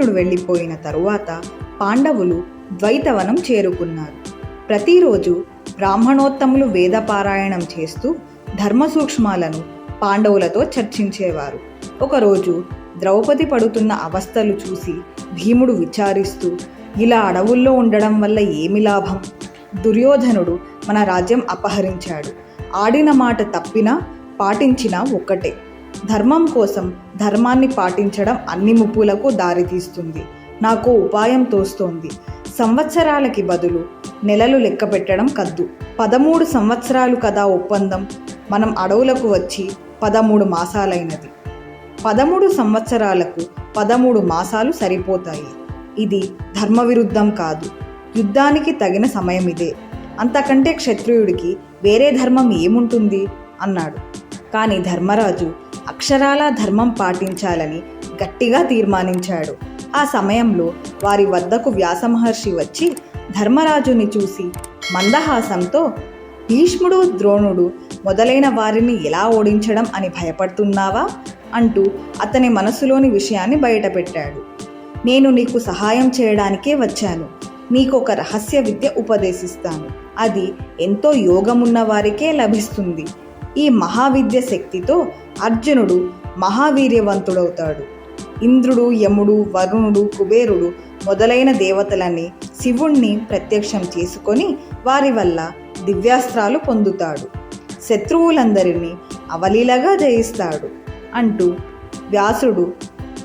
కృష్ణుడు వెళ్ళిపోయిన తరువాత పాండవులు ద్వైతవనం చేరుకున్నారు. ప్రతిరోజు బ్రాహ్మణోత్తములు వేదపారాయణం చేస్తూ ధర్మ సూక్ష్మాలను పాండవులతో చర్చించేవారు. ఒకరోజు ద్రౌపది పడుతున్న అవస్థలు చూసి భీముడు విచారిస్తూ ఇలా అడవుల్లో ఉండడం వల్ల ఏమి లాభం? దుర్యోధనుడు మన రాజ్యం అపహరించాడు. ఆడిన మాట తప్పినా పాటించినా ఒక్కటే. ధర్మం కోసం ధర్మాన్ని పాటించడం అన్ని ముప్పులకు దారితీస్తుంది. నాకు ఉపాయం తోస్తోంది. సంవత్సరాలకి బదులు నెలలు లెక్క పెట్టడం కద్దు. పదమూడు సంవత్సరాలు కదా ఒప్పందం. మనం అడవులకు వచ్చి పదమూడు మాసాలైనది. పదమూడు సంవత్సరాలకు పదమూడు మాసాలు సరిపోతాయి. ఇది ధర్మవిరుద్ధం కాదు. యుద్ధానికి తగిన సమయం ఇదే. అంతకంటే క్షత్రియుడికి వేరే ధర్మం ఏముంటుంది? అన్నాడు. కానీ ధర్మరాజు అక్షరాలా ధర్మం పాటించాలని గట్టిగా తీర్మానించాడు. ఆ సమయంలో వారి వద్దకు వ్యాసమహర్షి వచ్చి ధర్మరాజుని చూసి మందహాసంతో భీష్ముడు ద్రోణుడు మొదలైన వారిని ఎలా ఓడించడం అని భయపడుతున్నావా? అంటూ అతని మనసులోని విషయాన్ని బయటపెట్టాడు. నేను నీకు సహాయం చేయడానికే వచ్చాను. నీకు ఒక రహస్య విద్య ఉపదేశిస్తాను. అది ఎంతో యోగమున్న వారికే లభిస్తుంది. ఈ మహావిద్య శక్తితో అర్జునుడు మహావీర్యవంతుడవుతాడు. ఇంద్రుడు యముడు వరుణుడు కుబేరుడు మొదలైన దేవతలని శివుణ్ణి ప్రత్యక్షం చేసుకొని వారి వల్ల దివ్యాస్త్రాలు పొందుతాడు. శత్రువులందరినీ అవలీలగా జయిస్తాడు అంటూ వ్యాసుడు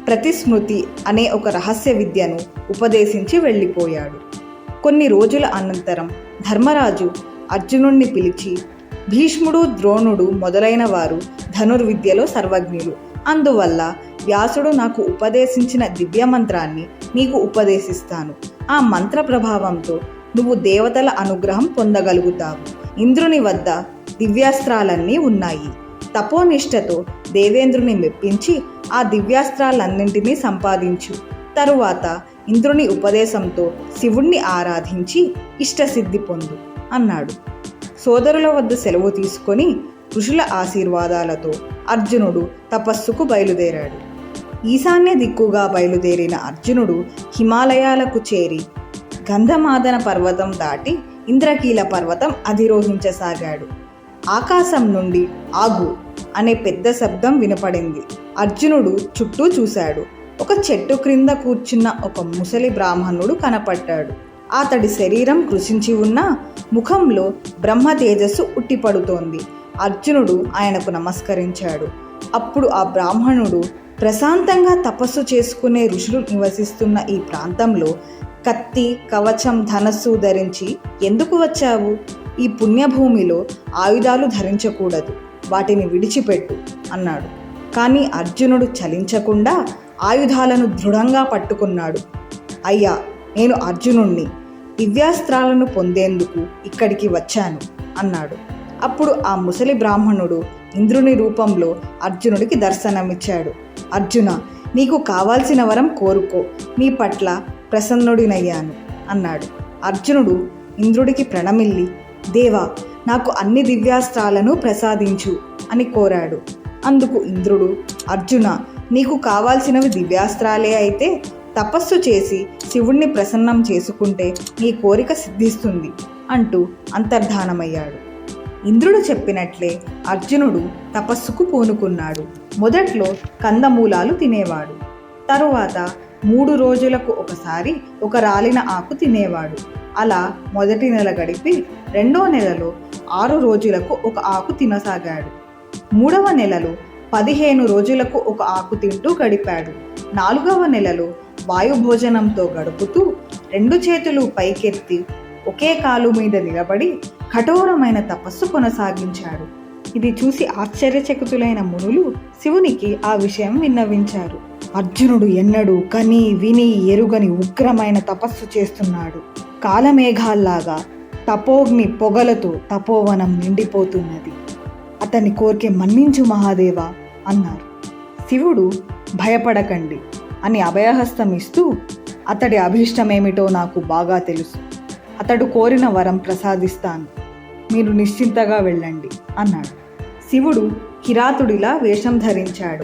ప్రతిస్మృతి అనే ఒక రహస్య విద్యను ఉపదేశించి వెళ్ళిపోయాడు. కొన్ని రోజుల అనంతరం ధర్మరాజు అర్జునుణ్ణి పిలిచి భీష్ముడు ద్రోణుడు మొదలైన వారు ధనుర్విద్యలో సర్వజ్ఞులు. అందువల్ల వ్యాసుడు నాకు ఉపదేశించిన దివ్య మంత్రాన్ని నీకు ఉపదేశిస్తాను. ఆ మంత్ర ప్రభావంతో నువ్వు దేవతల అనుగ్రహం పొందగలుగుతావు. ఇంద్రుని వద్ద దివ్యాస్త్రాలన్నీ ఉన్నాయి. తపోనిష్టతో దేవేంద్రుని మెప్పించి ఆ దివ్యాస్త్రాలన్నింటినీ సంపాదించు. తరువాత ఇంద్రుని ఉపదేశంతో శివుణ్ణి ఆరాధించి ఇష్టసిద్ధి పొందు అన్నాడు. సోదరుల వద్ద సెలవు తీసుకొని ఋషుల ఆశీర్వాదాలతో అర్జునుడు తపస్సుకు బయలుదేరాడు. ఈశాన్య దిక్కుగా బయలుదేరిన అర్జునుడు హిమాలయాలకు చేరి గంధమాదన పర్వతం దాటి ఇంద్రకీల పర్వతం అధిరోహించసాగాడు. ఆకాశం నుండి ఆగు అనే పెద్ద శబ్దం వినపడింది. అర్జునుడు చుట్టూ చూశాడు. ఒక చెట్టు క్రింద కూర్చున్న ఒక ముసలి బ్రాహ్మణుడు కనపడ్డాడు. అతడి శరీరం కృషించి ఉన్న ముఖంలో బ్రహ్మ తేజస్సు ఉట్టిపడుతోంది. అర్జునుడు ఆయనకు నమస్కరించాడు. అప్పుడు ఆ బ్రాహ్మణుడు ప్రశాంతంగా తపస్సు చేసుకునే ఋషులు నివసిస్తున్న ఈ ప్రాంతంలో కత్తి కవచం ధనస్సు ధరించి ఎందుకు వచ్చావు? ఈ పుణ్యభూమిలో ఆయుధాలు ధరించకూడదు వాటిని విడిచిపెట్టు అన్నాడు. కానీ అర్జునుడు చలించకుండా ఆయుధాలను దృఢంగా పట్టుకున్నాడు. అయ్యా నేను అర్జునుణ్ణి. దివ్యాస్త్రాలను పొందేందుకు ఇక్కడికి వచ్చాను అన్నాడు. అప్పుడు ఆ ముసలి బ్రాహ్మణుడు ఇంద్రుని రూపంలో అర్జునుడికి దర్శనమిచ్చాడు. అర్జున నీకు కావాల్సిన వరం కోరుకో నీ పట్ల ప్రసన్నుడినయ్యాను అన్నాడు. అర్జునుడు ఇంద్రుడికి ప్రణమిల్లి దేవా నాకు అన్ని దివ్యాస్త్రాలను ప్రసాదించు అని కోరాడు. అందుకు ఇంద్రుడు అర్జున నీకు కావాల్సినవి దివ్యాస్త్రాలే అయితే తపస్సు చేసి శివుణ్ణి ప్రసన్నం చేసుకుంటే నీ కోరిక సిద్ధిస్తుంది అంటూ అంతర్ధానమయ్యాడు. ఇంద్రుడు చెప్పినట్లే అర్జునుడు తపస్సుకు పూనుకున్నాడు. మొదట్లో కందమూలాలు తినేవాడు. తరువాత మూడు రోజులకు ఒకసారి ఒక రాలిన ఆకు తినేవాడు. అలా మొదటి నెల గడిపి రెండో నెలలో ఆరు రోజులకు ఒక ఆకు తినసాగాడు. మూడవ నెలలో పదిహేను రోజులకు ఒక ఆకు తింటూ గడిపాడు. నాలుగవ నెలలో వాయుభోజనంతో గడుపుతూ రెండు చేతులు పైకెత్తి ఒకే కాలు మీద నిలబడి కఠోరమైన తపస్సు కొనసాగించాడు. ఇది చూసి ఆశ్చర్యచకితులైన మునులు శివునికి ఆ విషయం విన్నవించారు. అర్జునుడు ఎన్నడూ కని విని ఎరుగని ఉగ్రమైన తపస్సు చేస్తున్నాడు. కాలమేఘాల్లాగా తపోగ్ని పొగలతో తపోవనం నిండిపోతున్నది. అతని కోరికే మన్నించు మహాదేవ అన్నారు. శివుడు భయపడకండి. అని అభయహస్తం ఇస్తూ అతడి అభీష్టమేమిటో నాకు బాగా తెలుసు. అతడు కోరిన వరం ప్రసాదిస్తాను. మీరు నిశ్చింతగా వెళ్ళండి అన్నాడు. శివుడు కిరాతుడిలా వేషం ధరించాడు.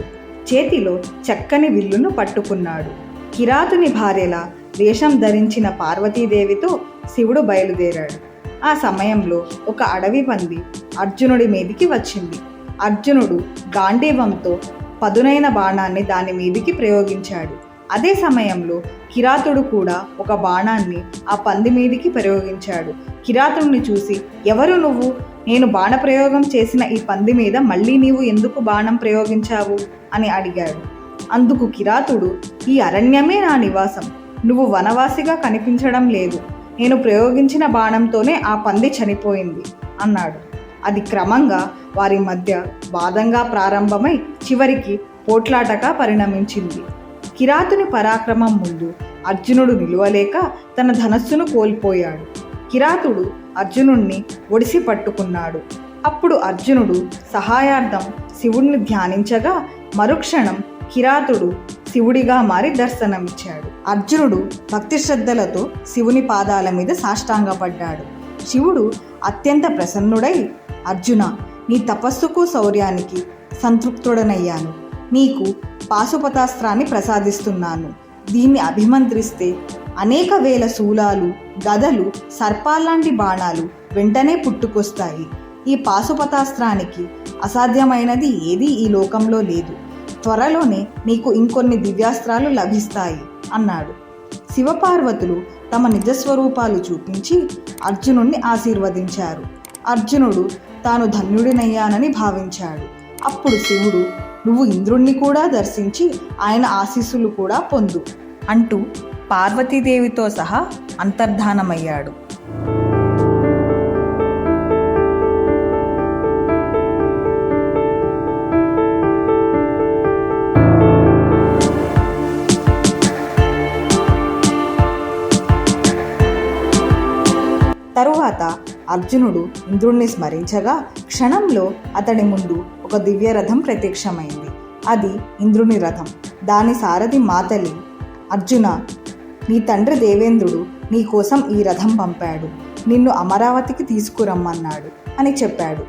చేతిలో చక్కని విల్లును పట్టుకున్నాడు. కిరాతుని భార్యలా వేషం ధరించిన పార్వతీదేవితో శివుడు బయలుదేరాడు. ఆ సమయంలో ఒక అడవి పంది అర్జునుడి మీదికి వచ్చింది. అర్జునుడు గాంధీవంతో పదునైన బాణాన్ని దాని మీదికి ప్రయోగించాడు. అదే సమయంలో కిరాతుడు కూడా ఒక బాణాన్ని ఆ పంది మీదికి ప్రయోగించాడు. కిరాతుడిని చూసి ఎవరు నువ్వు? నేను బాణ ప్రయోగం చేసిన ఈ పంది మీద మళ్ళీ నీవు ఎందుకు బాణం ప్రయోగించావు? అని అడిగాడు. అందుకు కిరాతుడు ఈ అరణ్యమే నా నివాసం. నువ్వు వనవాసిగా కనిపించడం లేదు. నేను ప్రయోగించిన బాణంతోనే ఆ పంది చనిపోయింది అన్నాడు. అది క్రమంగా వారి మధ్య వాదంగా ప్రారంభమై చివరికి పోట్లాటగా పరిణమించింది. కిరాతుని పరాక్రమం ముందు అర్జునుడు నిలువలేక తన ధనస్సును కోల్పోయాడు. కిరాతుడు అర్జునుణ్ణి ఒడిసి పట్టుకున్నాడు. అప్పుడు అర్జునుడు సహాయార్థం శివుణ్ణి ధ్యానించగా మరుక్షణం కిరాతుడు శివుడిగా మారి దర్శనమిచ్చాడు. అర్జునుడు భక్తి శ్రద్ధలతో శివుని పాదాల మీద సాష్టాంగపడ్డాడు. శివుడు అత్యంత ప్రసన్నుడై అర్జున నీ తపస్సుకు శౌర్యానికి సంతృప్తుడనయ్యాను. నీకు పాశుపతాస్త్రాన్ని ప్రసాదిస్తున్నాను. దీన్ని అభిమంత్రిస్తే అనేక వేల శూలాలు గదలు సర్పాల్లాంటి బాణాలు వెంటనే పుట్టుకొస్తాయి. ఈ పాశుపతాస్త్రానికి అసాధ్యమైనది ఏదీ ఈ లోకంలో లేదు. త్వరలోనే నీకు ఇంకొన్ని దివ్యాస్త్రాలు లభిస్తాయి అన్నాడు. శివపార్వతులు తమ నిజస్వరూపాలు చూపించి అర్జునుణ్ణి ఆశీర్వదించారు. అర్జునుడు తాను ధన్యుడినయ్యానని భావించాడు. అప్పుడు శివుడు నువ్వు ఇంద్రుణ్ణి కూడా దర్శించి ఆయన ఆశీస్సులు కూడా పొందు అంటూ పార్వతీదేవితో సహా అంతర్ధానమయ్యాడు. తరువాత అర్జునుడు ఇంద్రుణ్ణి స్మరించగా క్షణంలో అతడి ముందు ఒక దివ్య రథం ప్రత్యక్షమైంది. అది ఇంద్రుని రథం. దాని సారథి మాతలి అర్జున నీ తండ్రి దేవేంద్రుడు నీ కోసం ఈ రథం పంపాడు. నిన్ను అమరావతికి తీసుకురమ్మన్నాడు అని చెప్పాడు.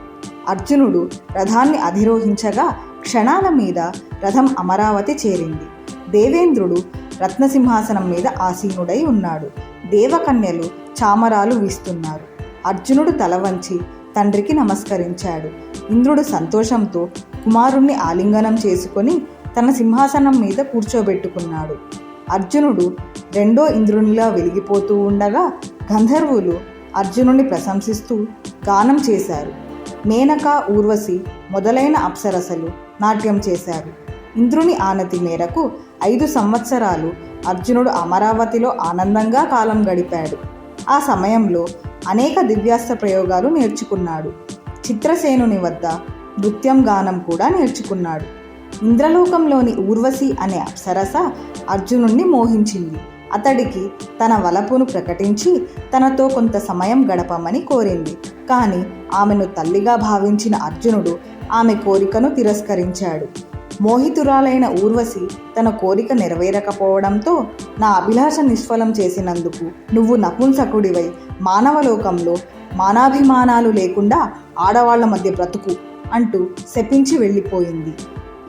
అర్జునుడు రథాన్ని అధిరోహించగా క్షణాల మీద రథం అమరావతి చేరింది. దేవేంద్రుడు రత్నసింహాసనం మీద ఆసీనుడై ఉన్నాడు. దేవకన్యలు చామరాలు వీస్తున్నారు. అర్జునుడు తల వంచి తండ్రికి నమస్కరించాడు. ఇంద్రుడు సంతోషంతో కుమారుణ్ణి ఆలింగనం చేసుకొని తన సింహాసనం మీద కూర్చోబెట్టుకున్నాడు. అర్జునుడు రెండో ఇంద్రునిలా వెలిగిపోతూ ఉండగా గంధర్వులు అర్జునుని ప్రశంసిస్తూ గానం చేశారు. మేనక ఊర్వశి మొదలైన అప్సరసలు నాట్యం చేశారు. ఇంద్రుని ఆనతి మేరకు ఐదు సంవత్సరాలు అర్జునుడు అమరావతిలో ఆనందంగా కాలం గడిపాడు. ఆ సమయంలో అనేక దివ్యాస్త్ర ప్రయోగాలు నేర్చుకున్నాడు. చిత్రసేనుని వద్ద నృత్యం గానం కూడా నేర్చుకున్నాడు. ఇంద్రలోకంలోని ఊర్వశి అనే అప్సరస అర్జునుణ్ణి మోహించింది. అతడికి తన వలపును ప్రకటించి తనతో కొంత సమయం గడపమని కోరింది. కానీ ఆమెను తల్లిగా భావించిన అర్జునుడు ఆమె కోరికను తిరస్కరించాడు. మోహితురాలైన ఊర్వశి తన కోరిక నెరవేరకపోవడంతో నా అభిలాష నిష్ఫలం చేసినందుకు నువ్వు నపుంసకుడివై మానవలోకంలో మానాభిమానాలు లేకుండా ఆడవాళ్ళ మధ్య బ్రతుకు అంటూ శపించి వెళ్ళిపోయింది.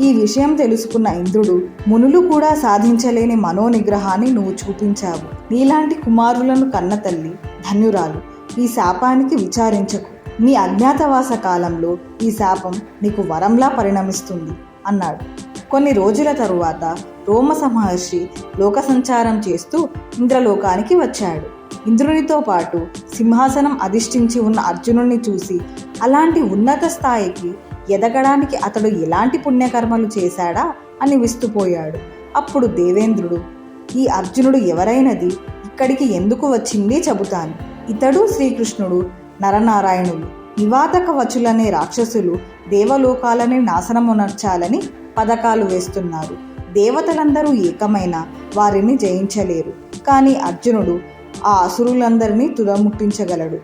ఈ విషయం తెలుసుకున్న ఇంద్రుడు మునులు కూడా సాధించలేని మనోనిగ్రహాన్ని నువ్వు చూపించావు. నీలాంటి కుమారులను కన్న తల్లి ధన్యురాలు ఈ శాపానికి విచారించకు. నీ అజ్ఞాతవాస కాలంలో ఈ శాపం నీకు వరంలా పరిణమిస్తుంది. అన్నాడు. కొన్ని రోజుల తరువాత రోమస మహర్షి లోక సంచారం చేస్తూ ఇంద్రలోకానికి వచ్చాడు. ఇంద్రునితో పాటు సింహాసనం అధిష్ఠించి ఉన్న అర్జునుడిని చూసి అలాంటి ఉన్నత స్థాయికి ఎదగడానికి అతడు ఎలాంటి పుణ్యకర్మలు చేశాడా అని విస్తుపోయాడు. అప్పుడు దేవేంద్రుడు ఈ అర్జునుడు ఎవరైనది ఇక్కడికి ఎందుకు వచ్చింది? చెబుతాను. ఇతడు శ్రీకృష్ణుడు నరనారాయణులు నివాతక వచులనే రాక్షసులు దేవలోకాలని నాశనమునర్చాలని పథకాలు వేస్తున్నారు. దేవతలందరూ ఏకమైన వారిని జయించలేరు. కానీ అర్జునుడు ఆ అసురులందరినీ తుదముట్టించగలడు.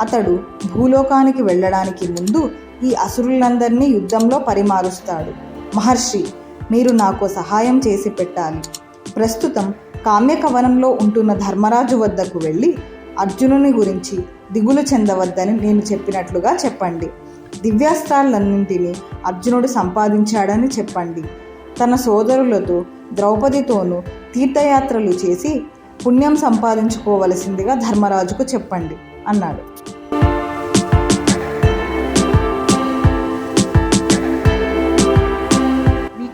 అతడు భూలోకానికి వెళ్ళడానికి ముందు ఈ అసురులందరినీ యుద్ధంలో పరిమారుస్తాడు. మహర్షి మీరు నాకు సహాయం చేసి పెట్టాలి. ప్రస్తుతం కామ్యకవనంలో ఉంటున్న ధర్మరాజు వద్దకు వెళ్ళి అర్జునుని గురించి దిగులు చెందవద్దని నేను చెప్పినట్లుగా చెప్పండి. దివ్యాస్త్రాలన్నింటినీ అర్జునుడు సంపాదించాడని చెప్పండి. తన సోదరులతో ద్రౌపదితోనూ తీర్థయాత్రలు చేసి పుణ్యం సంపాదించుకోవలసిందిగా ధర్మరాజుకు చెప్పండి అన్నాడు.